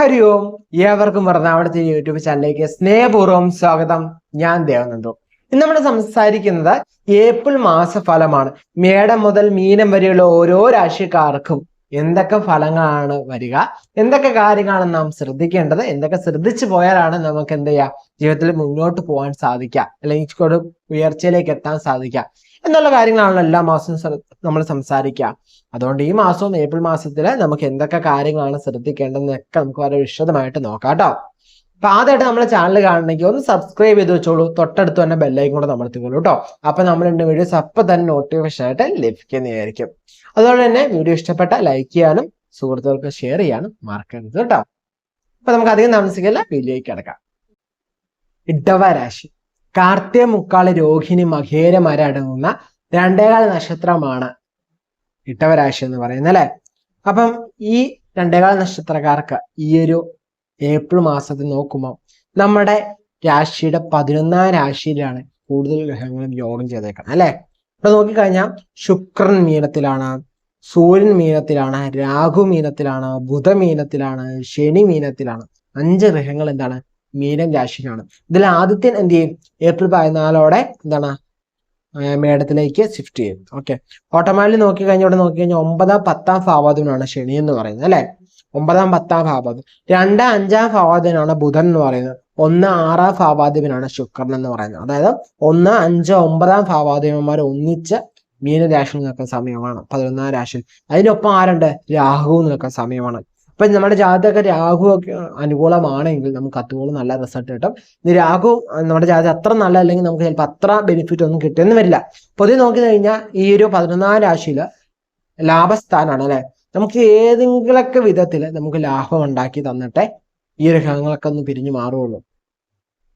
ഹരി ഓം ഏവർക്കും പറഞ്ഞാവിടുത്തെ യൂട്യൂബ് ചാനലിലേക്ക് സ്നേഹപൂർവം സ്വാഗതം. ഞാൻ ദേവനന്ദു. ഇന്ന് നമ്മൾ സംസാരിക്കുന്നത് ഏപ്രിൽ മാസ ഫലമാണ് മേടം മുതൽ മീനം വരെയുള്ള ഓരോ രാശിക്കാർക്കും എന്തൊക്കെ ഫലങ്ങളാണ് വരിക? എന്തൊക്കെ കാര്യങ്ങളാണ് നാം ശ്രദ്ധിക്കേണ്ടത്? എന്തൊക്കെ ശ്രദ്ധിച്ചു പോയാലാണ് നമുക്ക് എന്ത് ചെയ്യാം? ജീവിതത്തിൽ മുന്നോട്ട് പോകാൻ സാധിക്കുക. അല്ലെങ്കിൽ ഉയർച്ചയിലേക്ക് എത്താൻ സാധിക്കുക. എന്നുള്ള കാര്യങ്ങളാണല്ലോ എല്ലാ മാസവും നമ്മൾ സംസാരിക്കുക അതുകൊണ്ട് ഈ മാസവും ഏപ്രിൽ മാസത്തിൽ നമുക്ക് എന്തൊക്കെ കാര്യങ്ങളാണ് ശ്രദ്ധിക്കേണ്ടതെന്നൊക്കെ നമുക്ക് വളരെ വിശദമായിട്ട് നോക്കാം കേട്ടോ. അപ്പൊ ആദ്യമായിട്ട് നമ്മളെ ചാനൽ കാണണമെങ്കിൽ ഒന്ന് സബ്സ്ക്രൈബ് ചെയ്ത് വെച്ചോളൂ. തൊട്ടടുത്ത് തന്നെ ബെല്ലൈക്കും കൂടെ അമർത്തിക്കോളൂ കേട്ടോ. അപ്പൊ നമ്മൾ രണ്ട് വീഡിയോസ് അപ്പൊ തന്നെ നോട്ടിഫിക്കേഷൻ ആയിട്ട് ലഭിക്കുന്നതായിരിക്കും. അതുപോലെ തന്നെ വീഡിയോ ഇഷ്ടപ്പെട്ട ലൈക്ക് ചെയ്യാനും സുഹൃത്തുക്കൾക്ക് ഷെയർ ചെയ്യാനും മറക്കരുത് കേട്ടോ. അപ്പൊ നമുക്ക് അധികം താമസിക്കില്ല. വീഡിയോയ്ക്ക് കിടക്കാം. ഇടവ കാർത്തിക മുക്കാളി രോഹിണി മഹേരമരടങ്ങുന്ന രണ്ടേകാല നക്ഷത്രമാണ് ഇട്ടവരാശി എന്ന് പറയുന്നത് അല്ലെ? അപ്പം ഈ രണ്ടേകാല നക്ഷത്രക്കാർക്ക് ഈ ഒരു ഏപ്രിൽ മാസത്തിൽ നോക്കുമ്പോൾ നമ്മുടെ രാശിയുടെ പതിനൊന്നാം രാശിയിലാണ് കൂടുതൽ ഗ്രഹങ്ങളും യോഗം ചെയ്തേക്കണം അല്ലെ? ഇവിടെ നോക്കിക്കഴിഞ്ഞാൽ ശുക്രൻ മീനത്തിലാണ് സൂര്യൻ മീനത്തിലാണ് രാഹു മീനത്തിലാണ് ബുധ മീനത്തിലാണ് ശനി മീനത്തിലാണ്. അഞ്ച് ഗ്രഹങ്ങൾ എന്താണ്? മീനം രാശിയിലാണ്. ഇതിൽ ആദ്യത്തെ എന്ത് ചെയ്യും? ഏപ്രിൽ പതിനാലോടെ എന്താണ്? മേടത്തിലേക്ക് ഷിഫ്റ്റ് ചെയ്യും. ഓക്കെ ഓട്ടോമാറ്റിക് നോക്കി കഴിഞ്ഞാൽ ഇവിടെ നോക്കി കഴിഞ്ഞാൽ ഒമ്പതാം പത്താം ഭാവാദിനാണ് ശനി എന്ന് പറയുന്നത് അല്ലെ? ഒമ്പതാം പത്താം ഭാവാധു രണ്ട് അഞ്ചാം ഭാവാദിനാണ് ബുധൻ എന്ന് പറയുന്നത്. ഒന്ന് ആറാം ഭാവാദിപനാണ് ശുക്രൻ എന്ന് പറയുന്നത്. അതായത് ഒന്ന് അഞ്ച് ഒമ്പതാം ഭാവാദിപന്മാർ ഒന്നിച്ച് മീനരാശിയിൽ നിൽക്കുന്ന സമയമാണ്. പതിനൊന്നാം രാശിയിൽ. അതിനൊപ്പം ആരുണ്ട്? രാഹു നിൽക്കുന്ന സമയമാണ്. അപ്പൊ നമ്മുടെ ജാതക രാഹു ഒക്കെ അനുകൂലമാണെങ്കിൽ നമുക്ക് അതുപോലെ നല്ല റിസൾട്ട് കിട്ടും. രാഹു നമ്മുടെ ജാതക അത്ര നല്ല അല്ലെങ്കിൽ നമുക്ക് ചിലപ്പോൾ അത്ര ബെനിഫിറ്റ് ഒന്നും കിട്ടുമെന്ന് വരില്ല. പൊതുവെ നോക്കി കഴിഞ്ഞാൽ ഈ ഒരു പതിനൊന്നാം രാശിയിൽ ലാഭസ്ഥാനാണ് അല്ലെ? നമുക്ക് ഏതെങ്കിലൊക്കെ വിധത്തിൽ നമുക്ക് ലാഭം ഉണ്ടാക്കി തന്നിട്ടേ ഈ ഒരു ഗ്രഹങ്ങളൊക്കെ ഒന്ന് പിരിഞ്ഞു മാറുള്ളൂ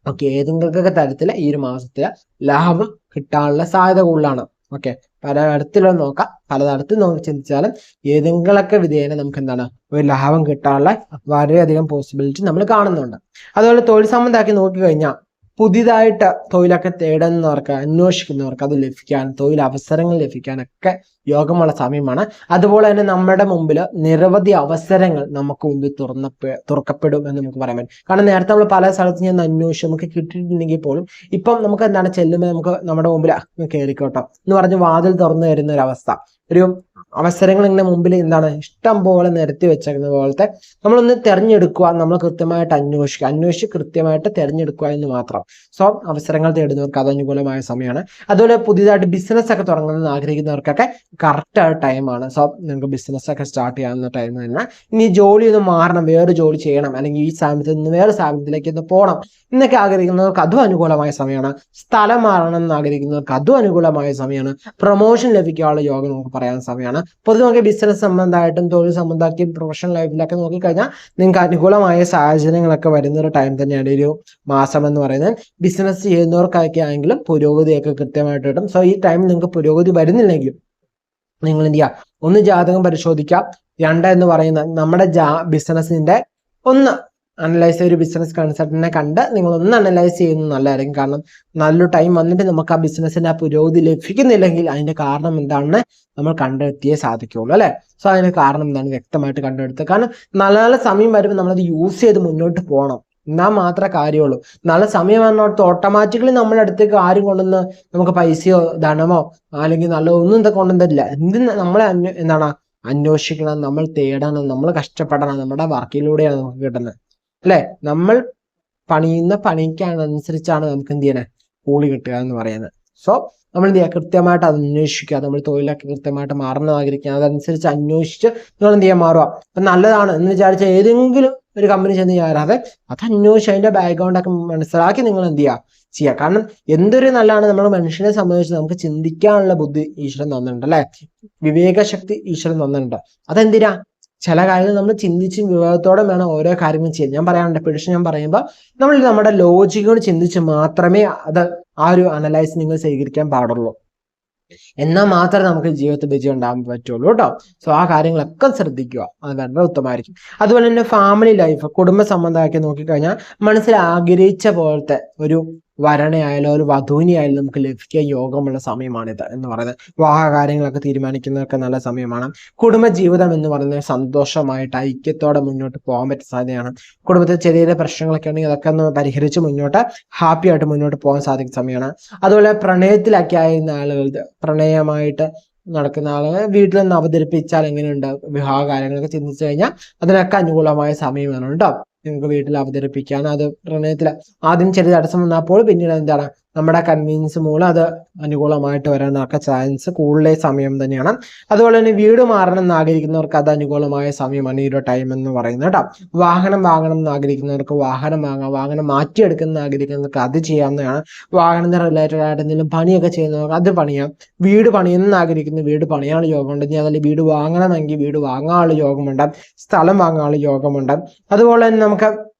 ഓക്കെ ഏതെങ്കിലൊക്കെ തരത്തിൽ ഈ ഒരു മാസത്തിൽ ലാഭം കിട്ടാനുള്ള സാധ്യത കൂടുതലാണ്. ഓക്കെ. പലതരത്തിലുള്ള നോക്കാം. പല പലതരത്തിൽ നോക്കി ചിന്തിച്ചാലും ഏതെങ്കിലൊക്കെ വിധേയന നമുക്ക് എന്താണ്? ഒരു ലാഭം കിട്ടാനുള്ള വളരെയധികം പോസിബിലിറ്റി നമ്മൾ കാണുന്നുണ്ട്. അതുപോലെ തൊഴിൽ സംബന്ധമാക്കി നോക്കി കഴിഞ്ഞാൽ പുതിയതായിട്ട് തൊഴിലൊക്കെ തേടുന്നവർക്ക് അന്വേഷിക്കുന്നവർക്ക് അത് ലഭിക്കാൻ തൊഴിൽ അവസരങ്ങൾ ലഭിക്കാനൊക്കെ യോഗമുള്ള സമയമാണ്. അതുപോലെ തന്നെ നമ്മുടെ മുമ്പിൽ നിരവധി അവസരങ്ങൾ നമുക്ക് മുമ്പിൽ തുറന്ന തുറക്കപ്പെടും എന്ന് നമുക്ക് പറയാൻ പറ്റും. കാരണം നേരത്തെ നമ്മൾ പല സ്ഥലത്ത് ഞാൻ അന്വേഷിച്ചു നമുക്ക് കിട്ടിയിട്ടുണ്ടെങ്കിൽ പോലും ഇപ്പം നമുക്ക് എന്താണ് ചെല്ലുമ്പോൾ നമുക്ക് നമ്മുടെ മുമ്പിൽ കയറിക്കോട്ടോ എന്ന് പറഞ്ഞ് വാതിൽ തുറന്നു തരുന്ന ഒരു അവസ്ഥ. ഒരു അവസരങ്ങൾ ഇങ്ങനെ മുമ്പിൽ എന്താണ് ഇഷ്ടം പോലെ നിരത്തി വെച്ചേക്കുന്ന പോലത്തെ നമ്മളൊന്ന് തിരഞ്ഞെടുക്കുക നമ്മൾ കൃത്യമായിട്ട് അന്വേഷിക്കുക. അന്വേഷിച്ച് കൃത്യമായിട്ട് തിരഞ്ഞെടുക്കുക എന്ന് മാത്രം. സോ അവസരങ്ങൾ തേടുന്നവർക്ക് അത് അനുകൂലമായ സമയമാണ്. അതുപോലെ പുതിയതായിട്ട് ബിസിനസ് ഒക്കെ തുടങ്ങണമെന്ന് ആഗ്രഹിക്കുന്നവർക്കൊക്കെ കറക്റ്റ് ആ ടൈമാണ് സോ നിങ്ങൾക്ക് ബിസിനസ് ഒക്കെ സ്റ്റാർട്ട് ചെയ്യാവുന്ന ടൈം തന്നെ. ഇനി ജോലി ഒന്ന് മാറണം വേറെ ജോലി ചെയ്യണം അല്ലെങ്കിൽ ഈ സ്ഥാപനത്തിൽ നിന്ന് വേറെ സ്ഥാപനത്തിലേക്ക് ഒന്ന് പോകണം എന്നൊക്കെ ആഗ്രഹിക്കുന്നവർക്ക് അതും അനുകൂലമായ സമയമാണ്. സ്ഥലം മാറണം എന്ന് ആഗ്രഹിക്കുന്നവർക്ക് അതും അനുകൂലമായ സമയമാണ്. പ്രൊമോഷൻ ലഭിക്കാനുള്ള യോഗം നമുക്ക് പറയാൻ സമയമാണ്. പൊതുവെ നമുക്ക് ബിസിനസ് സംബന്ധമായിട്ടും തൊഴിൽ സംബന്ധമാക്കിയും പ്രൊഫഷണൽ ലൈഫിലൊക്കെ നോക്കിക്കഴിഞ്ഞാൽ നിങ്ങൾക്ക് അനുകൂലമായ സാഹചര്യങ്ങളൊക്കെ വരുന്ന ഒരു ടൈം തന്നെയാണ് ഒരു മാസം എന്ന് പറയുന്നത്. ബിസിനസ് ചെയ്യുന്നവർക്കൊക്കെ ആണെങ്കിലും പുരോഗതിയൊക്കെ കൃത്യമായിട്ട് കിട്ടും. സോ ഈ ടൈമിൽ നിങ്ങൾക്ക് പുരോഗതി വരുന്നില്ലെങ്കിലും നിങ്ങൾ എന്ത് ചെയ്യുക? ഒന്ന് ജാതകം പരിശോധിക്കാം രണ്ട് എന്ന് പറയുന്ന നമ്മുടെ ജാ ബിസിനസിന്റെ ഒന്ന് അനലൈസ് ഒരു ബിസിനസ് കൺസൾട്ടിനെ കണ്ട് നിങ്ങൾ ഒന്ന് അനലൈസ് ചെയ്യുന്നത് നല്ലതായിരിക്കും കാരണം നല്ലൊരു ടൈം വന്നിട്ട് നമുക്ക് ആ ബിസിനസ്സിന്റെ ആ പുരോഗതി ലഭിക്കുന്നില്ലെങ്കിൽ അതിന്റെ കാരണം എന്താണെന്ന് നമ്മൾ കണ്ടെത്തിയേ സാധിക്കുള്ളൂ അല്ലെ? സോ അതിന് കാരണം എന്താണ് വ്യക്തമായിട്ട് കണ്ടെടുത്ത് കാരണം നല്ല നല്ല സമയം വരുമ്പോൾ നമ്മളത് യൂസ് ചെയ്ത് മുന്നോട്ട് പോകണം. എന്നാൽ മാത്രമേ കാര്യമുള്ളൂ. നല്ല സമയം വന്നോട്ട് ഓട്ടോമാറ്റിക്കലി നമ്മുടെ അടുത്തേക്ക് ആരും കൊണ്ടുവന്ന് നമുക്ക് പൈസയോ ധനമോ അല്ലെങ്കിൽ നല്ല ഒന്നും ഇതൊക്കെ കൊണ്ടുവന്നില്ല എന്ത് നമ്മളെ എന്താണ് അന്വേഷിക്കണം നമ്മൾ തേടണം നമ്മൾ കഷ്ടപ്പെടണം. നമ്മുടെ വർക്കിലൂടെയാണ് നമുക്ക് കിട്ടുന്നത്. അല്ലെ? നമ്മൾ പണിയുന്ന പണിക്കാണനുസരിച്ചാണ് നമുക്ക് എന്ത് ചെയ്യണേ? കൂലി കിട്ടുക എന്ന് പറയുന്നത്. സോ നമ്മൾ എന്ത് ചെയ്യുക? കൃത്യമായിട്ട് അത് അന്വേഷിക്കുക. നമ്മൾ തൊഴിലൊക്കെ കൃത്യമായിട്ട് മാറണം ആഗ്രഹിക്കുക. അതനുസരിച്ച് അന്വേഷിച്ച് നിങ്ങൾ എന്ത് ചെയ്യാൻ മാറുക. അപ്പൊ നല്ലതാണ് എന്ന് വിചാരിച്ച ഏതെങ്കിലും ഒരു കമ്പനി ചെന്ന് ചേരാതെ അത് അന്വേഷിച്ച് അതിന്റെ ബാക്ക്ഗ്രൗണ്ട് ഒക്കെ മനസ്സിലാക്കി നിങ്ങൾ എന്ത് ചെയ്യുക? ചെയ്യുക. കാരണം എന്തൊരു നല്ലതാണ് നമ്മൾ മനുഷ്യനെ സംബന്ധിച്ച് നമുക്ക് ചിന്തിക്കാനുള്ള ബുദ്ധി ഈശ്വരൻ തന്നിട്ടുണ്ട് അല്ലെ? വിവേകശക്തി ഈശ്വരൻ തന്നിട്ടുണ്ട്. അതെന്തിനാ? ചില കാര്യങ്ങൾ നമ്മൾ ചിന്തിച്ചും വിവേകത്തോടെ വേണം ഓരോ കാര്യങ്ങളും ചെയ്യാൻ. ഞാൻ പറയാനുണ്ട് പിടിച്ച് ഞാൻ പറയുമ്പോൾ നമ്മൾ നമ്മുടെ ലോജിക്കോട് ചിന്തിച്ച് മാത്രമേ അത് ആ ഒരു അനലൈസ് നിങ്ങൾ സ്വീകരിക്കാൻ പാടുള്ളൂ. എന്നാൽ മാത്രമേ നമുക്ക് ജീവിതത്തിൽ വിജയം ഉണ്ടാകാൻ പറ്റുള്ളൂ കേട്ടോ. സോ ആ കാര്യങ്ങളൊക്കെ ശ്രദ്ധിക്കുക. അത് വളരെ ഉത്തമമായിരിക്കും. അതുപോലെ തന്നെ ഫാമിലി ലൈഫ് കുടുംബ സംബന്ധമാക്കി നോക്കിക്കഴിഞ്ഞാൽ മനസ്സിൽ ആഗ്രഹിച്ച പോലത്തെ ഒരു വരണയായാലും ഒരു വധുവിനെയായാലും നമുക്ക് ലഭിക്കാൻ യോഗമുള്ള സമയമാണിത് എന്ന് പറയുന്നത്. വിവാഹ കാര്യങ്ങളൊക്കെ തീരുമാനിക്കുന്നതൊക്കെ നല്ല സമയമാണ്. കുടുംബജീവിതം എന്ന് പറയുന്നത് സന്തോഷമായിട്ട് ഐക്യത്തോടെ മുന്നോട്ട് പോകാൻ പറ്റുന്ന സാധ്യതയാണ്. കുടുംബത്തിൽ ചെറിയ ചെറിയ പ്രശ്നങ്ങളൊക്കെ ഉണ്ടെങ്കിൽ അതൊക്കെ ഒന്ന് പരിഹരിച്ച് മുന്നോട്ട് ഹാപ്പി ആയിട്ട് മുന്നോട്ട് പോകാൻ സാധിക്കുന്ന സമയമാണ്. അതുപോലെ പ്രണയത്തിലൊക്കെ ആയിരുന്ന ആളുകൾ പ്രണയമായിട്ട് നടക്കുന്ന ആളുകൾ വീട്ടിൽ നിന്ന് അവതരിപ്പിച്ചാൽ എങ്ങനെയുണ്ട് വിവാഹ കാര്യങ്ങളൊക്കെ ചിന്തിച്ചു കഴിഞ്ഞാൽ അതിനൊക്കെ അനുകൂലമായ സമയമാണ് കേട്ടോ. നിങ്ങൾക്ക് വീട്ടിൽ അവതരിപ്പിക്കാൻ അത് പ്രണയത്തിൽ ആദ്യം ചെറിയ തടസ്സം വന്നപ്പോൾ പിന്നീട് എന്താണ് നമ്മുടെ കൺവീനിയൻസ് മൂലം അത് അനുകൂലമായിട്ട് വരാനൊക്കെ ചാൻസ് കൂടുതൽ സമയം തന്നെയാണ്. അതുപോലെ തന്നെ വീട് മാറണം എന്ന് ആഗ്രഹിക്കുന്നവർക്ക് അത് അനുകൂലമായ സമയമാണ് ഈ ഒരു ടൈം എന്ന് പറയുന്നത് കേട്ടോ. വാഹനം വാങ്ങണം എന്ന് ആഗ്രഹിക്കുന്നവർക്ക് വാഹനം വാങ്ങാം. വാഹനം മാറ്റിയെടുക്കുന്ന ആഗ്രഹിക്കുന്നവർക്ക് അത് ചെയ്യാവുന്നതാണ്. വാഹനത്തിന് റിലേറ്റഡ് ആയിട്ട് എന്തെങ്കിലും പണിയൊക്കെ ചെയ്യുന്നവർക്ക് അത് പണിയാം. വീട് പണിയെന്ന് ആഗ്രഹിക്കുന്ന വീട് പണിയാനുള്ള യോഗമുണ്ട്. ഇനി അതല്ല വീട് വാങ്ങണമെങ്കിൽ വീട് വാങ്ങാനുള്ള യോഗമുണ്ട്. സ്ഥലം വാങ്ങാനുള്ള യോഗമുണ്ട്. അതുപോലെ തന്നെ നമുക്ക്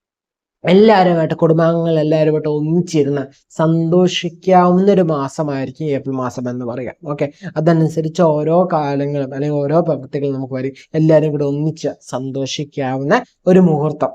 എല്ലാവരുമായിട്ട് കുടുംബാംഗങ്ങൾ എല്ലാവരുമായിട്ട് ഒന്നിച്ചിരുന്ന് സന്തോഷിക്കാവുന്ന ഒരു മാസമായിരിക്കും ഏപ്രിൽ മാസം എന്ന് പറയാം ഓക്കെ അതനുസരിച്ച് ഓരോ കാലങ്ങളും അല്ലെങ്കിൽ ഓരോ പ്രവൃത്തികളും നമുക്ക് വരും. എല്ലാവരും കൂടെ ഒന്നിച്ച് സന്തോഷിക്കാവുന്ന ഒരു മുഹൂർത്തം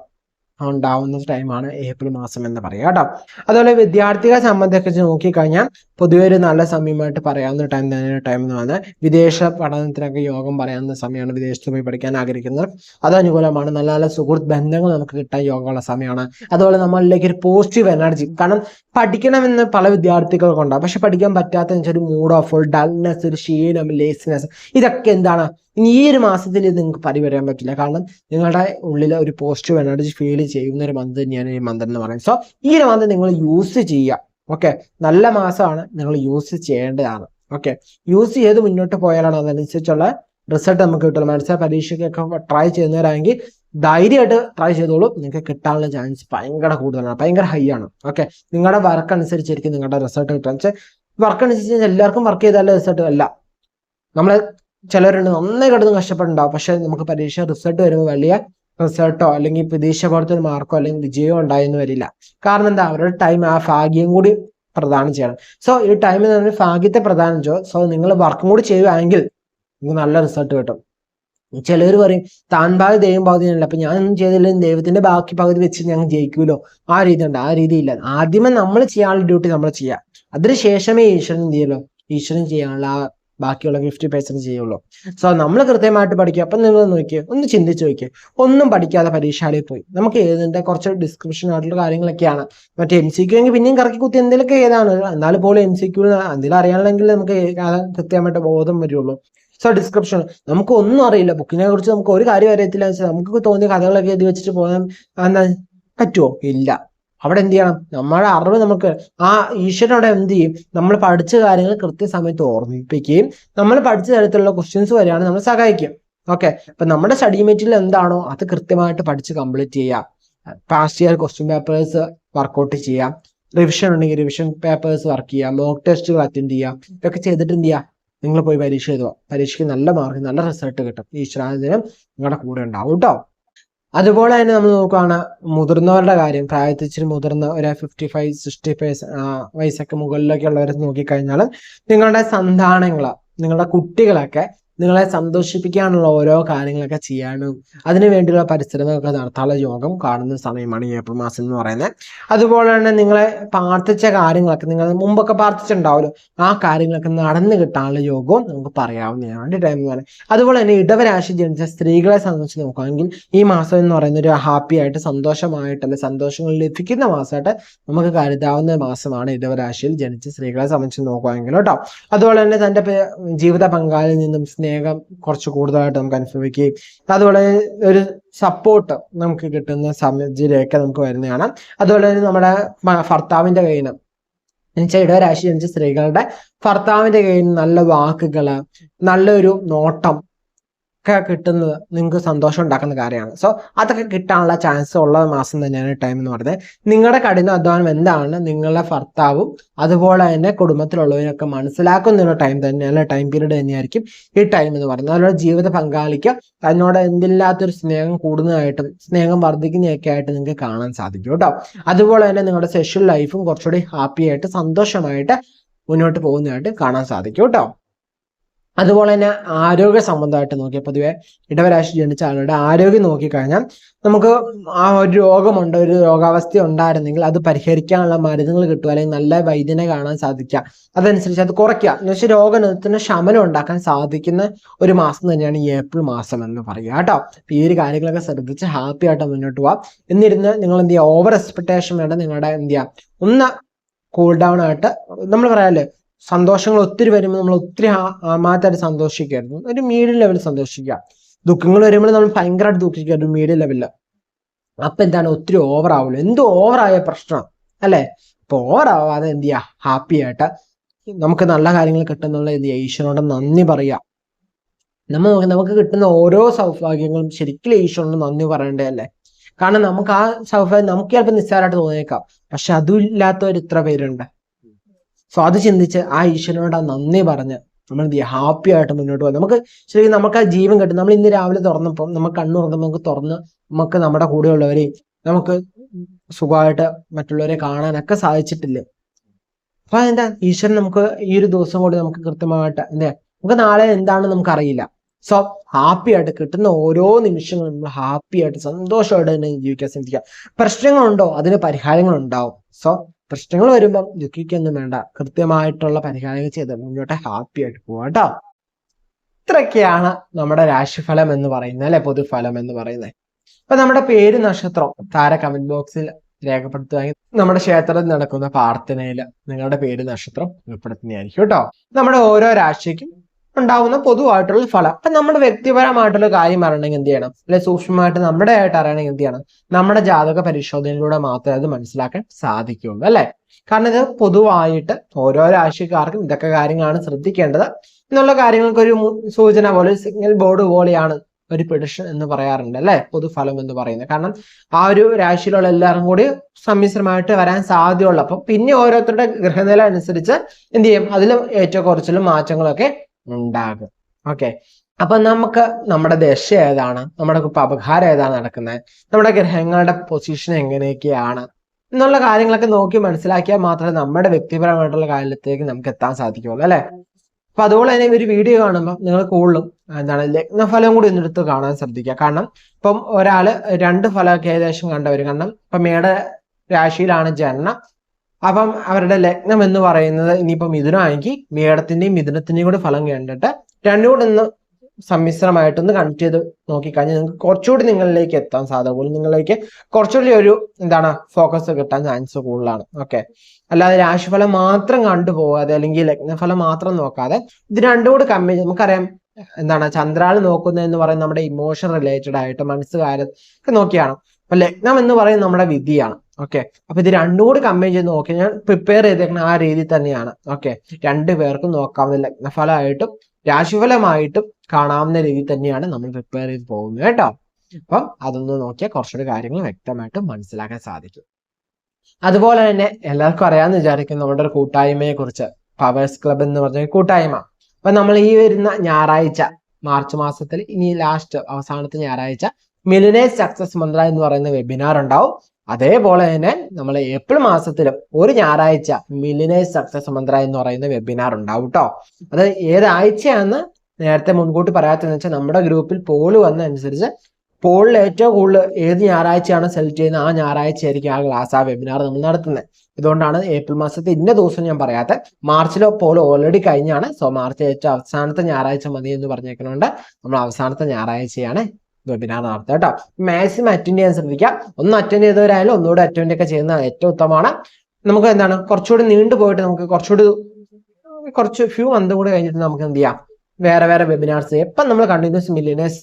ഉണ്ടാവുന്ന ടൈമാണ് ഏപ്രിൽ മാസം എന്ന് പറയാം കേട്ടോ. അതുപോലെ വിദ്യാർത്ഥികളെ സംബന്ധിച്ച് നോക്കിക്കഴിഞ്ഞാൽ പൊതുവെ ഒരു നല്ല സമയമായിട്ട് പറയാവുന്ന ടൈം തന്നെ ടൈം എന്ന് പറഞ്ഞാൽ വിദേശ പഠനത്തിനൊക്കെ യോഗം പറയാവുന്ന സമയമാണ് വിദേശത്ത് പോയി പഠിക്കാൻ ആഗ്രഹിക്കുന്നത്. അത് അനുകൂലമാണ്. നല്ല നല്ല സുഹൃത്ത് ബന്ധങ്ങൾ നമുക്ക് കിട്ടാൻ യോഗമുള്ള സമയമാണ്. അതുപോലെ നമ്മളിലേക്ക് ഒരു പോസിറ്റീവ് എനർജി കാരണം പഠിക്കണമെന്ന് പല വിദ്യാർത്ഥികൾക്കുണ്ടാവും പക്ഷെ പഠിക്കാൻ പറ്റാത്ത ഒരു മൂഡ് ഓഫ് ഡൾനെസ് ഒരു ക്ഷീണം ലേസിനെസ് ഇതൊക്കെ എന്താണ്? ഈ ഒരു മാസത്തിൽ ഇത് നിങ്ങൾക്ക് പരിവരാൻ പറ്റില്ല. കാരണം നിങ്ങളുടെ ഉള്ളിൽ ഒരു പോസിറ്റീവ് എനർജി ഫീൽ ചെയ്യുന്ന ഒരു മന്ത് തന്നെയാണ് ഈ മന്ത് എന്ന് പറയുന്നത്. സോ ഈ ഒരു മന്ത് നിങ്ങൾ യൂസ് ചെയ്യുക. ഓക്കെ നല്ല മാസമാണ് നിങ്ങൾ യൂസ് ചെയ്യേണ്ടതാണ്. ഓക്കെ യൂസ് ചെയ്ത് മുന്നോട്ട് പോയാലാണ് അതനുസരിച്ചുള്ള റിസൾട്ട് നമുക്ക് കിട്ടുള്ളൂ. മനസ്സിലായ പരീക്ഷയ്ക്കൊക്കെ ട്രൈ ചെയ്യുന്നവരാണെങ്കിൽ ധൈര്യമായിട്ട് ട്രൈ ചെയ്തോളൂ. നിങ്ങൾക്ക് കിട്ടാനുള്ള ചാൻസ് ഭയങ്കര കൂടുതലാണ്. ഭയങ്കര ഹൈ ആണ്. ഓക്കെ നിങ്ങളുടെ വർക്ക് അനുസരിച്ചിരിക്കും നിങ്ങളുടെ റിസൾട്ട് കിട്ടുക വർക്ക് അനുസരിച്ച് എല്ലാവർക്കും വർക്ക് ചെയ്താലും റിസൾട്ട് അല്ല നമ്മൾ ചിലരുണ്ട് നന്നായി കിടന്ന് കഷ്ടപ്പെട്ടുണ്ടാവും പക്ഷെ നമുക്ക് പരീക്ഷ റിസൾട്ട് വരുമ്പോൾ വലിയ റിസൾട്ടോ അല്ലെങ്കിൽ പ്രതീക്ഷ പോലത്തെ ഒരു മാർക്കോ അല്ലെങ്കിൽ വിജയമോ ഉണ്ടായെന്ന് വരില്ല. കാരണം എന്താ? അവരുടെ ടൈം ആ ഭാഗ്യം കൂടി പ്രദാനം ചെയ്യണം. സോ ഈ ടൈമിൽ നിന്ന് ഭാഗ്യത്തെ പ്രദാനം ചെയ്യോ സോ നിങ്ങൾ വർക്കും കൂടി ചെയ്യുകയാണെങ്കിൽ നിങ്ങൾക്ക് നല്ല റിസൾട്ട് കിട്ടും. ചിലർ പറയും താൻ ഭാഗം ദൈവം പകുതിയല്ല അപ്പൊ ഞാൻ ഒന്നും ചെയ്തില്ലെങ്കിൽ ദൈവത്തിന്റെ ബാക്കി പകുതി വെച്ച് ഞങ്ങൾ ജയിക്കുമല്ലോ. ആ രീതി ഉണ്ട് ആ രീതി ഇല്ല. ആദ്യമേ നമ്മൾ ചെയ്യാനുള്ള ഡ്യൂട്ടി നമ്മൾ ചെയ്യാം. അതിന് ശേഷമേ ഈശ്വരൻ ചെയ്യലോ ഈശ്വരൻ ചെയ്യാനുള്ള ആ ബാക്കിയുള്ള ഫിഫ്റ്റി പെർസെന്റ് ചെയ്യുള്ളൂ. സോ നമ്മൾ കൃത്യമായിട്ട് പഠിക്കുക അപ്പം നിങ്ങൾ നോക്കിയേ ഒന്ന് ചിന്തിച്ച് നോക്കിയേ. ഒന്നും പഠിക്കാതെ പരീക്ഷയിൽ പോയി. നമുക്ക് എഴുതേണ്ട കുറച്ച് ഡിസ്ക്രിപ്ഷൻ ആയിട്ടുള്ള കാര്യങ്ങളൊക്കെയാണ്. മറ്റേ എം സി ക്യു എങ്കിൽ പിന്നെയും കറക്കി കുത്തി എന്തെങ്കിലുമൊക്കെ ഏതാണ്? എന്നാലും പോലും എം സി ക്യൂ എന്തെങ്കിലും അറിയാണെങ്കിൽ നമുക്ക് കൃത്യമായിട്ട് ബോധം വരുള്ളൂ. സോ ഡിസ്ക്രിപ്ഷൻ നമുക്ക് ഒന്നും അറിയില്ല. ബുക്കിനെ കുറിച്ച് നമുക്ക് ഒരു കാര്യം അറിയത്തില്ല. നമുക്ക് തോന്നിയ കഥകളൊക്കെ എഴുതി വെച്ചിട്ട് പോകാൻ എന്താ പറ്റുമോ ഇല്ല. അവിടെ എന്ത് ചെയ്യണം? നമ്മുടെ അറിവ് നമുക്ക് ആ ഈശ്വരൻ അവിടെ എന്ത് ചെയ്യും? നമ്മൾ പഠിച്ച കാര്യങ്ങൾ കൃത്യസമയത്ത് ഓർമ്മിപ്പിക്കുകയും നമ്മൾ പഠിച്ച തരത്തിലുള്ള ക്വസ്റ്റ്യൻസ് വരെയാണ് നമ്മൾ സഹായിക്കും ഓക്കെ അപ്പൊ നമ്മുടെ സ്റ്റഡി മെറ്റീരിയൽ എന്താണോ അത് കൃത്യമായിട്ട് പഠിച്ച് കംപ്ലീറ്റ് ചെയ്യാം past year question papers work out ചെയ്യാം റിവിഷൻ ഉണ്ടെങ്കിൽ റിവിഷൻ പേപ്പേഴ്സ് വർക്ക് ചെയ്യാം ലോക്ക് ടെസ്റ്റുകൾ അറ്റൻഡ് ചെയ്യാം ഇതൊക്കെ ചെയ്തിട്ട് എന്ത് ചെയ്യാം നിങ്ങൾ പോയി പരീക്ഷ എഴുതുക. പരീക്ഷയ്ക്ക് നല്ല മാർക്ക് നല്ല റിസൾട്ട് കിട്ടും. ഈശ്വരാനുദിനം നിങ്ങളുടെ കൂടെ ഉണ്ടാവും. കേട്ടോ? അതുപോലെ തന്നെ നമ്മൾ നോക്കുകയാണ് മുതിർന്നവരുടെ കാര്യം. പ്രായത്തിൽ മുതിർന്ന ഒരു ഫിഫ്റ്റി ഫൈവ് സിക്സ്റ്റി ഫൈവ് വയസ്സൊക്കെ മുകളിലൊക്കെ ഉള്ളവരെ നോക്കിക്കഴിഞ്ഞാൽ നിങ്ങളുടെ സന്താനങ്ങൾ നിങ്ങളുടെ കുട്ടികളൊക്കെ നിങ്ങളെ സന്തോഷിപ്പിക്കാനുള്ള ഓരോ കാര്യങ്ങളൊക്കെ ചെയ്യാനും അതിനു വേണ്ടിയുള്ള പരിശ്രമങ്ങളൊക്കെ നടത്താനുള്ള യോഗം കാണുന്ന സമയമാണ് ഈ ഏപ്രിൽ മാസം എന്ന് പറയുന്നത്. അതുപോലെ തന്നെ നിങ്ങളെ പ്രാർത്ഥിച്ച കാര്യങ്ങളൊക്കെ നിങ്ങൾ മുമ്പൊക്കെ പ്രാർത്ഥിച്ചിട്ടുണ്ടാവുമല്ലോ. ആ കാര്യങ്ങളൊക്കെ നടന്നു കിട്ടാനുള്ള യോഗവും നമുക്ക് പറയാവുന്നതാണ്. ടൈം എന്ന് അതുപോലെ തന്നെ ഇടവരാശി ജനിച്ച സ്ത്രീകളെ സംബന്ധിച്ച് നോക്കുകയാണെങ്കിൽ ഈ മാസം എന്ന് പറയുന്ന ഒരു ഹാപ്പി ആയിട്ട് സന്തോഷമായിട്ട് അല്ലെങ്കിൽ സന്തോഷങ്ങൾ ലഭിക്കുന്ന മാസമായിട്ട് നമുക്ക് കരുതാവുന്ന മാസമാണ് ഇടവരാശിയിൽ ജനിച്ച സ്ത്രീകളെ സംബന്ധിച്ച് നോക്കുകയാണെങ്കിൽ കേട്ടോ. അതുപോലെ തന്നെ തന്റെ ജീവിത പങ്കാളിൽ നിന്നും കുറച്ച് കൂടുതലായിട്ട് നമുക്ക് അനുഭവിക്കുകയും അതുപോലെ ഒരു സപ്പോർട്ട് നമുക്ക് കിട്ടുന്ന സാഹചര്യമൊക്കെ നമുക്ക് വരുന്നതാണ് അതുപോലെ തന്നെ നമ്മുടെ ഭർത്താവിന്റെ കയ്യിൽ നിന്ന്. ഇടവരാശി അഞ്ച് സ്ത്രീകളുടെ ഭർത്താവിന്റെ കയ്യിൽ നല്ല വാക്കുകൾ നല്ലൊരു നോട്ടം ഒക്കെ കിട്ടുന്നത് നിങ്ങൾക്ക് സന്തോഷം ഉണ്ടാക്കുന്ന കാര്യമാണ്. സോ അതൊക്കെ കിട്ടാനുള്ള ചാൻസ് ഉള്ള മാസം തന്നെയാണ് ടൈം എന്ന് പറയുന്നത്. നിങ്ങളുടെ കഠിന അധ്വാനം എന്താണ്? നിങ്ങളുടെ ഭർത്താവും അതുപോലെ തന്നെ കുടുംബത്തിലുള്ളവരൊക്കെ മനസ്സിലാക്കുന്ന ഒരു ടൈം തന്നെയാണ് ടൈം പീരീഡ് തന്നെയായിരിക്കും ഈ ടൈം എന്ന് പറയുന്നത്. അതുപോലെ ജീവിത പങ്കാളിക്ക് അതിനോട് എന്തില്ലാത്തൊരു സ്നേഹം കൂടുന്നതായിട്ടും സ്നേഹം വർദ്ധിക്കുന്നതൊക്കെ ആയിട്ട് നിങ്ങൾക്ക് കാണാൻ സാധിക്കും കേട്ടോ. അതുപോലെ തന്നെ നിങ്ങളുടെ സെഷ്യൽ ലൈഫും കുറച്ചുകൂടി ഹാപ്പിയായിട്ട് സന്തോഷമായിട്ട് മുന്നോട്ട് പോകുന്നതായിട്ട് കാണാൻ സാധിക്കും കേട്ടോ. അതുപോലെ തന്നെ ആരോഗ്യ സംബന്ധമായിട്ട് നോക്കിയാൽ പൊതുവെ ഇടവരാശി ജനിച്ച ആളുടെ ആരോഗ്യം നോക്കിക്കഴിഞ്ഞാൽ നമുക്ക് ആ ഒരു രോഗമുണ്ട് ഒരു രോഗാവസ്ഥ ഉണ്ടായിരുന്നെങ്കിൽ അത് പരിഹരിക്കാനുള്ള മരുന്നുകൾ കിട്ടുക അല്ലെങ്കിൽ നല്ല വൈദ്യനെ കാണാൻ സാധിക്കുക. അതനുസരിച്ച് അത് കുറയ്ക്കുക. എന്ന് വെച്ചാൽ രോഗത്തിന് ശമനം ഉണ്ടാക്കാൻ സാധിക്കുന്ന ഒരു മാസം തന്നെയാണ് ഈ ഏപ്രിൽ മാസം എന്ന് പറയുക കേട്ടോ. ഈ ഒരു കാര്യങ്ങളൊക്കെ ശ്രദ്ധിച്ച് ഹാപ്പി ആയിട്ട് മുന്നോട്ട് പോവാം. എന്നിരുന്ന് നിങ്ങൾ എന്ത് ചെയ്യുക? ഓവർ എക്സ്പെക്ടേഷൻ വേണ്ട നിങ്ങളുടെ എന്ത് ചെയ്യുക? ഒന്ന് കൂൾ ഡൗൺ ആയിട്ട് നമ്മൾ പറയാല്ലേ സന്തോഷങ്ങൾ ഒത്തിരി വരുമ്പോൾ നമ്മൾ ഒത്തിരി മാറ്റായിട്ട് സന്തോഷിക്കായിരുന്നു ഒരു മീഡിയം ലെവലിൽ സന്തോഷിക്കുക. ദുഃഖങ്ങൾ വരുമ്പോൾ നമ്മൾ ഭയങ്കരമായിട്ട് ദുഃഖിക്കുക മീഡിയം ലെവലിൽ അപ്പൊ എന്താണ്? ഒത്തിരി ഓവർ ആവുള്ളൂ. എന്ത് ഓവറായ പ്രശ്നം? അല്ലേ? അപ്പൊ ഓവർ ആവാതെ എന്ത് ചെയ്യുക ഹാപ്പി ആയിട്ട് നമുക്ക് നല്ല കാര്യങ്ങൾ കിട്ടുന്നുള്ള എന്ത് ചെയ്യുക ഈശ്വരനോട് നന്ദി പറയുക. നമ്മൾ നമുക്ക് കിട്ടുന്ന ഓരോ സൗഭാഗ്യങ്ങളും ശരിക്കും ഈശ്വരനോട് നന്ദി പറയേണ്ടതല്ലേ അല്ലേ? കാരണം നമുക്ക് ആ സൗഭാഗ്യം നമുക്ക് ചിലപ്പോൾ നിസ്സാരമായിട്ട് തോന്നിയേക്കാം. പക്ഷെ അതും ഇല്ലാത്തവർ ഇത്ര പേരുണ്ട്. സോ അത് ചിന്തിച്ച് ആ ഈശ്വരനോട് ആ നന്ദി പറഞ്ഞ് നമ്മൾ എന്ത് ചെയ്യുക? ഹാപ്പി ആയിട്ട് മുന്നോട്ട് പോകും നമുക്ക് ശരിക്കും നമുക്ക് ആ ജീവൻ കിട്ടും. നമ്മൾ ഇന്ന് രാവിലെ തുറന്നപ്പോൾ നമുക്ക് കണ്ണു തുറന്നപ്പോൾ നമുക്ക് തുറന്ന് നമുക്ക് നമ്മുടെ കൂടെയുള്ളവരെയും നമുക്ക് സുഖമായിട്ട് മറ്റുള്ളവരെ കാണാനൊക്കെ സാധിച്ചിട്ടില്ല? അപ്പൊ എന്താ ഈശ്വരൻ നമുക്ക് ഈ ഒരു ദിവസം കൂടി നമുക്ക് കൃത്യമായിട്ട് എന്താ നമുക്ക് നാളെ എന്താണെന്ന് നമുക്കറിയില്ല. സോ ഹാപ്പി ആയിട്ട് കിട്ടുന്ന ഓരോ നിമിഷങ്ങളും നമ്മൾ ഹാപ്പി ആയിട്ട് സന്തോഷമായിട്ട് തന്നെ ജീവിക്കാൻ ശ്രമിക്കുക. പ്രശ്നങ്ങളുണ്ടോ? അതിന് പരിഹാരങ്ങൾ ഉണ്ടാവും സോ പ്രശ്നങ്ങൾ വരുമ്പം ദുഃഖിക്കൊന്നും വേണ്ട. കൃത്യമായിട്ടുള്ള പരിഹാരങ്ങൾ ചെയ്ത് മുന്നോട്ട് ഹാപ്പി ആയിട്ട് പോവാം കേട്ടോ ഇത്രയൊക്കെയാണ് നമ്മുടെ രാശിഫലം എന്ന് പറയുന്നത് അല്ലെ? പൊതുഫലം എന്ന് പറയുന്നത്. അപ്പൊ നമ്മുടെ പേര് നക്ഷത്രം താര കമന്റ് ബോക്സിൽ രേഖപ്പെടുത്തുകയാണെങ്കിൽ നമ്മുടെ ക്ഷേത്രത്തിൽ നടക്കുന്ന പ്രാർത്ഥനയിൽ നിങ്ങളുടെ പേര് നക്ഷത്രം ഉൾപ്പെടുത്തുന്നതായിരിക്കും കേട്ടോ നമ്മുടെ ഓരോ രാശിക്കും ഉണ്ടാവുന്ന പൊതുവായിട്ടുള്ള ഫലം. അപ്പൊ നമ്മുടെ വ്യക്തിപരമായിട്ടുള്ള കാര്യം അറിയണമെങ്കിൽ എന്ത് ചെയ്യണം? അല്ലെ സൂക്ഷ്മമായിട്ട് നമ്മുടെ ആയിട്ട് അറിയണമെങ്കിൽ എന്ത് ചെയ്യണം? നമ്മുടെ ജാതക പരിശോധനയിലൂടെ മാത്രമേ അത് മനസ്സിലാക്കാൻ സാധിക്കുകയുള്ളൂ അല്ലെ? കാരണം ഇത് പൊതുവായിട്ട് ഓരോ രാശിക്കാർക്കും ഇതൊക്കെ കാര്യങ്ങളാണ് ശ്രദ്ധിക്കേണ്ടത്. എന്നുള്ള കാര്യങ്ങൾക്ക് ഒരു സൂചന പോലെ സിഗ്നൽ ബോർഡ് പോലെയാണ് ഒരു പ്രഡിഷൻ എന്ന് പറയാറുണ്ട് അല്ലെ? പൊതുഫലം എന്ന് പറയുന്നത്. കാരണം ആ ഒരു രാശിയിലുള്ള എല്ലാവരും കൂടി സമ്മിശ്രമായിട്ട് വരാൻ സാധ്യതയുള്ളൂ അപ്പം പിന്നെ ഓരോരുത്തരുടെ ഗ്രഹനില അനുസരിച്ച് എന്ത് ചെയ്യും? അതിലും ഏറ്റവും കുറച്ചിലും മാറ്റങ്ങളൊക്കെ ഉണ്ടാകും. ഓക്കെ അപ്പൊ നമുക്ക് നമ്മുടെ ദശ ഏതാണ്? നമ്മുടെ അപകാരം ഏതാണ് നടക്കുന്നത് നമ്മുടെ ഗ്രഹങ്ങളുടെ പൊസിഷൻ എങ്ങനെയൊക്കെയാണ്? എന്നുള്ള കാര്യങ്ങളൊക്കെ നോക്കി മനസ്സിലാക്കിയാൽ മാത്രമേ നമ്മുടെ വ്യക്തിപരമായിട്ടുള്ള കാര്യത്തിലേക്ക് നമുക്ക് എത്താൻ സാധിക്കുള്ളൂ അല്ലെ? അപ്പൊ അതുപോലെ തന്നെ ഒരു വീഡിയോ കാണുമ്പോൾ നിങ്ങൾ കൂടുതലും എന്താണ് ലഗ്നഫലം കൂടി ഒന്നെടുത്ത് കാണാൻ ശ്രദ്ധിക്കുക. കാരണം ഇപ്പം ഒരാൾ രണ്ട് ഫലമൊക്കെ ഏകദേശം കണ്ടവരും. കാരണം ഇപ്പൊ മേട രാശിയിലാണ് ജനനം. അപ്പം അവരുടെ ലഗ്നം എന്ന് പറയുന്നത് ഇനിയിപ്പം മിഥുനമാണെങ്കിൽ മേടത്തിന്റെയും മിഥുനത്തിന്റെയും കൂടി ഫലം കണ്ടിട്ട് രണ്ടും കൂടെ ഒന്ന് സമ്മിശ്രമായിട്ടൊന്ന് കണക്ട് ചെയ്ത് നോക്കിക്കഴിഞ്ഞാൽ നിങ്ങൾക്ക് കുറച്ചുകൂടി നിങ്ങളിലേക്ക് എത്താൻ സാധ്യത കൂടുതൽ നിങ്ങളിലേക്ക് കുറച്ചുകൂടി ഒരു എന്താണ് ഫോക്കസ് കിട്ടാൻ ചാൻസ് കൂടുതലാണ്. ഓക്കെ അല്ലാതെ രാശിഫലം മാത്രം കണ്ടുപോകാതെ അല്ലെങ്കിൽ ലഗ്നഫലം മാത്രം നോക്കാതെ ഇത് രണ്ടും കൂടി കമ്മി നമുക്കറിയാം എന്താണ് ചന്ദ്രാൾ നോക്കുന്നത് എന്ന് പറയുന്നത് നമ്മുടെ ഇമോഷൻ റിലേറ്റഡ് ആയിട്ട് മനസ്സുകാരൊക്കെ നോക്കിയാണ്. അപ്പൊ ലഗ്നം എന്ന് പറയുന്നത് നമ്മുടെ വിധിയാണ്. ഓക്കെ അപ്പൊ ഇത് രണ്ടും കൂടി കമ്പൈൻ ചെയ്ത് നോക്കി ഞാൻ പ്രിപ്പയർ ചെയ്തേക്കുന്ന ആ രീതി തന്നെയാണ്. ഓക്കെ രണ്ടു പേർക്കും നോക്കാവുന്ന ലഗ്നഫലമായിട്ടും രാശിഫലമായിട്ടും കാണാവുന്ന രീതി തന്നെയാണ് നമ്മൾ പ്രിപ്പയർ ചെയ്ത് പോകുന്നത് കേട്ടോ. അപ്പം അതൊന്ന് നോക്കിയാൽ കുറച്ചുകൂടി കാര്യങ്ങൾ വ്യക്തമായിട്ട് മനസ്സിലാക്കാൻ സാധിക്കും. അതുപോലെ തന്നെ എല്ലാവർക്കും അറിയാമെന്ന് വിചാരിക്കും നമ്മുടെ ഒരു കൂട്ടായ്മയെ കുറിച്ച്. പവേഴ്സ് ക്ലബ് എന്ന് പറഞ്ഞ കൂട്ടായ്മ. അപ്പൊ നമ്മൾ ഈ വരുന്ന ഞായറാഴ്ച മാർച്ച് മാസത്തിൽ ഇനി ലാസ്റ്റ് അവസാനത്തെ ഞായറാഴ്ച മിലിനേഴ്സ് സക്സസ് മന്ത്ര എന്ന് പറയുന്ന വെബിനാർ ഉണ്ടാവും. അതേപോലെ തന്നെ നമ്മൾ ഏപ്രിൽ മാസത്തിലും ഒരു ഞായറാഴ്ച മില്ലിനേഴ്സ് സക്സസ് മന്ത്ര എന്ന് പറയുന്ന വെബിനാർ ഉണ്ടാവും കേട്ടോ അത് ഏതാഴ്ചയാണെന്ന് നേരത്തെ മുൻകൂട്ടി പറയാത്തതെന്ന് വെച്ചാൽ നമ്മുടെ ഗ്രൂപ്പിൽ പോൾ വന്ന അനുസരിച്ച് പോളിൽ ഏറ്റവും കൂടുതൽ ഏത് ഞായറാഴ്ചയാണ് സെലക്ട് ചെയ്യുന്ന ആ ഞായറാഴ്ച ആയിരിക്കും ആ ക്ലാസ് ആ വെബിനാർ നമ്മൾ നടത്തുന്നത്. ഇതുകൊണ്ടാണ് ഏപ്രിൽ മാസത്തെ ഇന്ന ദിവസം ഞാൻ പറയാത്ത. മാർച്ചിലോ പോൾ ഓൾറെഡി കഴിഞ്ഞാണ്. സോ മാർച്ച് ഏറ്റവും അവസാനത്തെ ഞായറാഴ്ച മതി എന്ന് പറഞ്ഞേക്കുന്നതുകൊണ്ട് നമ്മൾ അവസാനത്തെ ഞായറാഴ്ചയാണ് വെബിനാർ നടത്തുക കേട്ടോ. മാക്സിമം അറ്റൻഡ് ചെയ്യാൻ ശ്രദ്ധിക്കുക ഒന്ന് അറ്റൻഡ് ചെയ്തവരായാലും ഒന്നുകൂടെ അറ്റൻഡ് ഒക്കെ ചെയ്യുന്നത് ഏറ്റവും ഉത്തമമാണ്. നമുക്ക് എന്താണ്? കുറച്ചുകൂടി നീണ്ടു പോയിട്ട് നമുക്ക് കുറച്ചുകൂടി കുറച്ച് ഫ്യൂ മന്ത് കൂടി കഴിഞ്ഞിട്ട് നമുക്ക് എന്ത് ചെയ്യാം? വേറെ വേറെ വെബിനാർസ് എപ്പം നമ്മൾ കണ്ടിന്യൂസ് മില്ലിനേഴ്സ്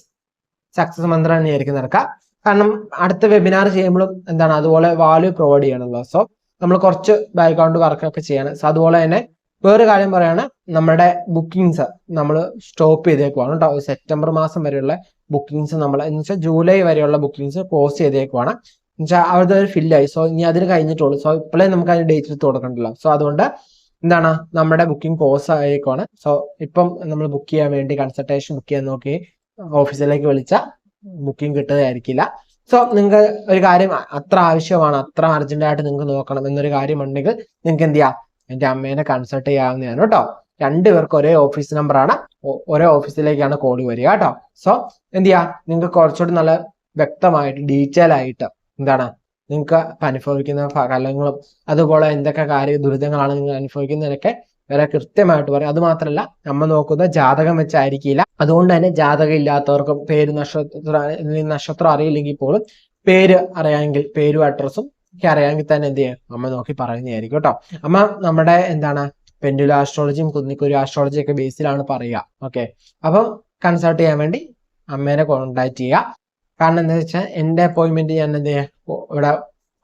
സക്സസ് മന്ത്രം തന്നെയായിരിക്കും നടക്കുക കാരണം അടുത്ത വെബിനാർ ചെയ്യുമ്പോഴും എന്താണ്? അതുപോലെ വാല്യൂ പ്രൊവൈഡ് ചെയ്യണമല്ലോ സോ നമ്മൾ കുറച്ച് ബാക്ക്ഗ്രൗണ്ട് വർക്കൊക്കെ ചെയ്യണം. സോ അതുപോലെ തന്നെ വേറെ കാര്യം പറയാണ്. നമ്മുടെ ബുക്കിങ്സ് നമ്മൾ സ്റ്റോപ്പ് ചെയ്തേക്കുവാണ് കേട്ടോ. സെപ്റ്റംബർ മാസം വരെയുള്ള ബുക്കിങ്സ് നമ്മൾ എന്ന് വെച്ചാൽ ജൂലൈ വരെയുള്ള ബുക്കിങ്സ് പോസ്റ്റ് ചെയ്തേക്കുവാണ്. എന്നുവെച്ചാൽ അവിടെ ഒരു ഫില്ലായി സോ ഇനി അതിന് കഴിഞ്ഞിട്ടുള്ളൂ. സോ ഇപ്പോഴേ നമുക്ക് അതിന് ഡേറ്റ് എടുത്ത് കൊടുക്കണ്ടല്ലോ. സോ അതുകൊണ്ട് എന്താണ്? നമ്മുടെ ബുക്കിംഗ് പോസ് ആയേക്കുവാണ്. സോ ഇപ്പം നമ്മൾ ബുക്ക് ചെയ്യാൻ വേണ്ടി കൺസൾട്ടേഷൻ ബുക്ക് ചെയ്യാൻ നോക്കി ഓഫീസിലേക്ക് വിളിച്ച ബുക്കിംഗ് കിട്ടുന്നതായിരിക്കില്ല. സോ നിങ്ങൾക്ക് ഒരു കാര്യം അത്ര ആവശ്യമാണ് അത്ര അർജന്റായിട്ട് നിങ്ങൾക്ക് നോക്കണം എന്നൊരു കാര്യം ഉണ്ടെങ്കിൽ നിങ്ങൾക്ക് എന്ത് ചെയ്യാം എന്റെ അമ്മേനെ കൺസൾട്ട് ചെയ്യാവുന്നതാണ് കേട്ടോ. രണ്ടുപേർക്ക് ഒരേ ഓഫീസ് നമ്പറാണ് ഒരേ ഓഫീസിലേക്കാണ് കോൾ വരിക കേട്ടോ. സോ എന്ത് ചെയ്യാ? നിങ്ങൾക്ക് കുറച്ചുകൂടി നല്ല വ്യക്തമായിട്ട് ഡീറ്റെയിൽ ആയിട്ട് എന്താണ്? നിങ്ങൾക്ക് അനുഭവിക്കുന്ന ഫലങ്ങളും അതുപോലെ എന്തൊക്കെ കാര്യ ദുരിതങ്ങളാണ് നിങ്ങൾ അനുഭവിക്കുന്നതിനൊക്കെ വരെ കൃത്യമായിട്ട് പറയും. അത് മാത്രമല്ല നമ്മൾ നോക്കുന്ന ജാതകം വെച്ചായിരിക്കില്ല. അതുകൊണ്ട് തന്നെ ജാതകം ഇല്ലാത്തവർക്കും പേര് നക്ഷത്ര നക്ഷത്രം അറിയില്ലെങ്കിൽ പോലും പേര് അറിയാമെങ്കിൽ പേരും അഡ്രസ്സും ഒക്കെ അറിയാമെങ്കിൽ തന്നെ എന്ത് ചെയ്യും? അമ്മ നോക്കി പറയുന്നതായിരിക്കും കേട്ടോ. അമ്മ നമ്മുടെ എന്താണ് പെൻഡുല ആസ്ട്രോളജിയും കുന്നിക്കുരു ആസ്ട്രോളജി ഒക്കെ ബേസിലാണ് പറയുക. ഓക്കെ അപ്പം കൺസൾട്ട് ചെയ്യാൻ വേണ്ടി അമ്മേനെ കോൺടാക്ട് ചെയ്യുക. കാരണം എന്താ വെച്ചാൽ എന്റെ അപ്പോയിൻമെന്റ് ഞാൻ എന്ത് ഇവിടെ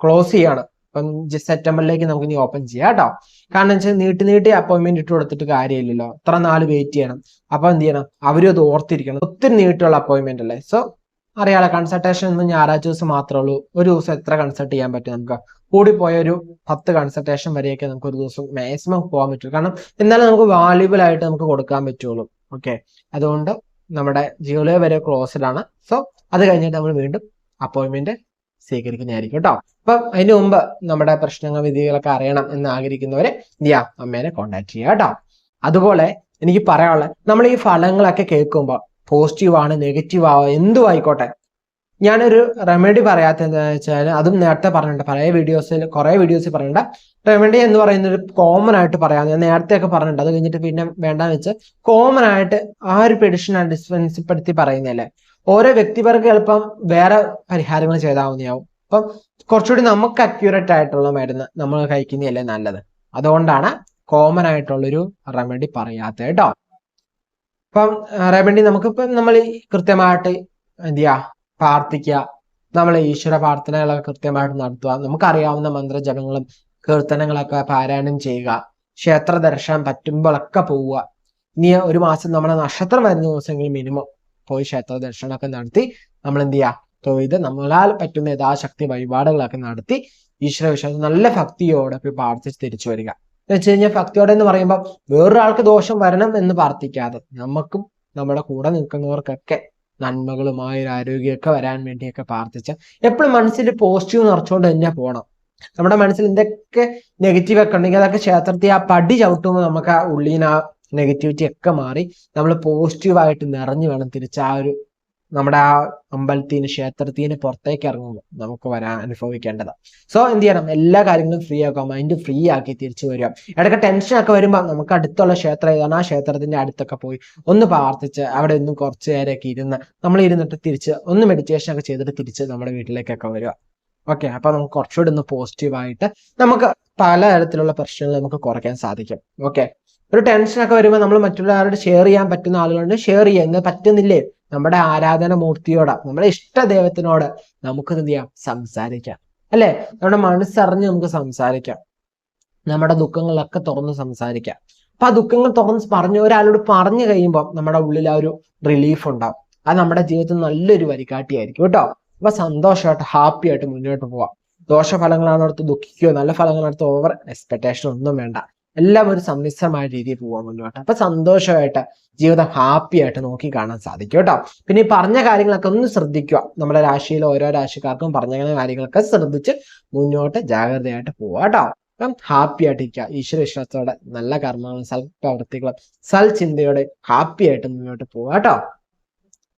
ക്ലോസ് ചെയ്യാണ്. അപ്പം സെപ്റ്റംബറിലേക്ക് നമുക്ക് ഇനി ഓപ്പൺ ചെയ്യാം കേട്ടോ. കാരണം വെച്ചാൽ നീട്ടി നീട്ടി അപ്പോയിൻമെന്റ് ഇട്ട് കൊടുത്തിട്ട് കാര്യമില്ലല്ലോ. അത്ര നാൾ വെയിറ്റ് ചെയ്യണം. അപ്പൊ എന്ത് ചെയ്യണം? അവരും അത് ഓർത്തിരിക്കണം. ഒത്തിരി നീട്ടുള്ള അപ്പോയിൻമെന്റ് അല്ലേ? സോ അറിയാലോ കൺസൾട്ടേഷൻ ഒന്നും ഞായറാഴ്ച ദിവസം മാത്രമേ ഉള്ളൂ. ഒരു ദിവസം എത്ര കൺസൾട്ട് ചെയ്യാൻ പറ്റും നമുക്ക്? കൂടിപ്പോയ ഒരു പത്ത് കൺസൾട്ടേഷൻ വരെയൊക്കെ നമുക്ക് ഒരു ദിവസം മാക്സിമം പോകാൻ പറ്റും കാരണം എന്നാലും നമുക്ക് വാല്യുബിൾ ആയിട്ട് നമുക്ക് കൊടുക്കാൻ പറ്റുള്ളൂ. ഓക്കെ അതുകൊണ്ട് നമ്മുടെ ജിയോലോ വരെ ക്ലോസ്ഡ് ആണ്. സോ അത് കഴിഞ്ഞിട്ട് നമ്മൾ വീണ്ടും അപ്പോയിൻമെന്റ് സ്വീകരിക്കുന്നതായിരിക്കും കേട്ടോ. അപ്പൊ അതിന് മുമ്പ് നമ്മുടെ പ്രശ്നങ്ങൾ വിധികളൊക്കെ അറിയണം എന്ന് ആഗ്രഹിക്കുന്നവരെ ഞാൻ അമ്മേനെ കോണ്ടാക്ട് ചെയ്യുക കേട്ടോ. അതുപോലെ എനിക്ക് പറയാനുള്ളത് നമ്മൾ ഈ ഫലങ്ങളൊക്കെ കേൾക്കുമ്പോൾ പോസിറ്റീവ് ആണ് നെഗറ്റീവ് ആവോ എന്തും ആയിക്കോട്ടെ. ഞാനൊരു റെമഡി പറയാത്ത എന്താണെന്ന് വെച്ചാൽ അതും നേരത്തെ പറഞ്ഞിട്ടുണ്ട്. പല വീഡിയോസിൽ കുറെ വീഡിയോസിൽ പറഞ്ഞിട്ടുണ്ട്. റെമഡി എന്ന് പറയുന്ന ഒരു കോമൺ ആയിട്ട് പറയാം. ഞാൻ നേരത്തെ ഒക്കെ പറഞ്ഞിട്ടുണ്ട്. അത് കഴിഞ്ഞിട്ട് പിന്നെ വേണ്ടെന്ന് വെച്ച് കോമൺ ആയിട്ട് ആ ഒരു പെഡിഷൻ ഡിസ്പെൻസിപ്പെടുത്തി പറയുന്നതല്ലേ? ഓരോ വ്യക്തിപർക്ക് എളുപ്പം വേറെ പരിഹാരങ്ങൾ ചെയ്താൽ മതിയാവും അപ്പം കുറച്ചുകൂടി നമുക്ക് അക്യൂറേറ്റ് ആയിട്ടുള്ള മരുന്ന് നമ്മൾ കഴിക്കുന്നതല്ലേ നല്ലത്. അതുകൊണ്ടാണ് കോമൺ ആയിട്ടുള്ളൊരു റെമഡി പറയാത്തത് കേട്ടോ. അപ്പം റെമഡി നമുക്കിപ്പം നമ്മൾ കൃത്യമായിട്ട് എന്ത് പ്രാർത്ഥിക്കുക. നമ്മൾ ഈശ്വര പ്രാർത്ഥനകളൊക്കെ കൃത്യമായിട്ട് നടത്തുക. നമുക്കറിയാവുന്ന മന്ത്രജപങ്ങളും കീർത്തനങ്ങളൊക്കെ പാരായണം ചെയ്യുക. ക്ഷേത്ര ദർശനം പറ്റുമ്പോഴൊക്കെ പോവുക. ഇനി ഒരു മാസം നമ്മുടെ നക്ഷത്രം വരുന്ന ദിവസങ്ങളിൽ മിനിമം പോയി ക്ഷേത്ര ദർശനമൊക്കെ നടത്തി നമ്മൾ എന്ത് ചെയ്യുക? തൊഴുത് നമ്മളാൽ പറ്റുന്ന യഥാശക്തി വഴിപാടുകളൊക്കെ നടത്തി ഈശ്വര വിശ്വാസം നല്ല ഭക്തിയോടെ പോയി പ്രാർത്ഥിച്ച് തിരിച്ചു വരിക. എന്ന് വെച്ച് കഴിഞ്ഞാൽ ഭക്തിയോടെ എന്ന് പറയുമ്പോൾ വേറൊരാൾക്ക് ദോഷം വരണം എന്ന് പ്രാർത്ഥിക്കാതെ നമുക്കും നമ്മുടെ കൂടെ നിൽക്കുന്നവർക്കൊക്കെ നന്മകളുമായ ഒരു ആരോഗ്യമൊക്കെ വരാൻ വേണ്ടിയൊക്കെ പ്രാർത്ഥിച്ച എപ്പോഴും മനസ്സിൽ പോസിറ്റീവ് നിറച്ചുകൊണ്ട് തന്നെ പോകണം നമ്മുടെ മനസ്സിൽ എന്തൊക്കെ നെഗറ്റീവ് ഒക്കെ ഉണ്ടെങ്കിൽ അതൊക്കെ ക്ഷേത്രത്തിൽ ആ പടി ചവിട്ടുമ്പോൾ നമുക്ക് ആ ഉള്ളിന് ആ നെഗറ്റിവിറ്റി ഒക്കെ മാറി നമ്മൾ പോസിറ്റീവായിട്ട് നിറഞ്ഞു വേണം തിരിച്ച് ആ ഒരു നമ്മുടെ ആ അമ്പലത്തിന് ക്ഷേത്രത്തിന് പുറത്തേക്ക് ഇറങ്ങുമ്പോൾ നമുക്ക് വരാൻ അനുഭവിക്കേണ്ടത് സോ എന്ത് ചെയ്യണം? എല്ലാ കാര്യങ്ങളും ഫ്രീ ആക്കുക മൈൻഡ് ഫ്രീ ആക്കി തിരിച്ചു വരിക. ഇടയ്ക്ക് ടെൻഷൻ ഒക്കെ വരുമ്പോൾ നമുക്ക് അടുത്തുള്ള ക്ഷേത്രം ഏതാണ്? ആ ക്ഷേത്രത്തിന്റെ അടുത്തൊക്കെ പോയി ഒന്ന് പ്രാർത്ഥിച്ച് അവിടെ ഒന്ന് കുറച്ച് നേരമൊക്കെ ഇരുന്ന് നമ്മൾ ഇരുന്നിട്ട് തിരിച്ച് ഒന്ന് മെഡിറ്റേഷൻ ഒക്കെ ചെയ്തിട്ട് തിരിച്ച് നമ്മുടെ വീട്ടിലേക്കൊക്കെ വരിക. ഓക്കെ അപ്പൊ നമുക്ക് കുറച്ചുകൂടി ഒന്ന് പോസിറ്റീവായിട്ട് നമുക്ക് പല തരത്തിലുള്ള പ്രശ്നങ്ങൾ നമുക്ക് കുറയ്ക്കാൻ സാധിക്കും. ഓക്കെ ഒരു ടെൻഷനൊക്കെ വരുമ്പോൾ നമ്മൾ മറ്റുള്ളവരോട് ഷെയർ ചെയ്യാൻ പറ്റുന്ന ആളുകളുണ്ട്. ഷെയർ ചെയ്യാൻ പറ്റുന്നില്ലേ? നമ്മുടെ ആരാധന മൂർത്തിയോട് നമ്മുടെ ഇഷ്ട ദൈവത്തിനോട് നമുക്ക് എന്ത് ചെയ്യാം? സംസാരിക്കാം. അല്ലെ? നമ്മുടെ മനസ്സറിഞ്ഞ് നമുക്ക് സംസാരിക്കാം. നമ്മുടെ ദുഃഖങ്ങളൊക്കെ തുറന്ന് സംസാരിക്കാം. അപ്പൊ ആ ദുഃഖങ്ങൾ തുറന്ന് പറഞ്ഞ ഒരാളോട് പറഞ്ഞു കഴിയുമ്പോൾ നമ്മുടെ ഉള്ളിൽ ആ ഒരു റിലീഫ് ഉണ്ടാവും. അത് നമ്മുടെ ജീവിതത്തിൽ നല്ലൊരു വരികാട്ടിയായിരിക്കും കേട്ടോ. അപ്പൊ സന്തോഷമായിട്ട് ഹാപ്പി ആയിട്ട് മുന്നോട്ട് പോവാം. ദോഷഫലങ്ങളാണ് അടുത്ത് ദുഃഖിക്കുകയോ നല്ല ഫലങ്ങളടുത്ത് ഓവർ എക്സ്പെക്ടേഷൻ ഒന്നും വേണ്ട. എല്ലാം ഒരു സമ്മിശ്രമായ രീതിയിൽ പോവാൻ മുന്നോട്ട് അപ്പൊ സന്തോഷമായിട്ട് ജീവിതം ഹാപ്പി ആയിട്ട് നോക്കി കാണാൻ സാധിക്കും കേട്ടോ. പിന്നെ ഈ പറഞ്ഞ കാര്യങ്ങളൊക്കെ ഒന്ന് ശ്രദ്ധിക്കുക. നമ്മുടെ രാശിയിലെ ഓരോ രാശിക്കാർക്കും പറഞ്ഞ കാര്യങ്ങളൊക്കെ ശ്രദ്ധിച്ച് മുന്നോട്ട് ജാഗ്രതയായിട്ട് പോവുക കേട്ടോ. അപ്പം ഹാപ്പി ആയിട്ടിരിക്കുക. ഈശ്വര വിശ്വാസത്തോടെ നല്ല കർമ്മങ്ങളും സൽ പ്രവൃത്തികളും സൽ ചിന്തയോടെ ഹാപ്പി ആയിട്ട് മുന്നോട്ട് പോവുക കേട്ടോ.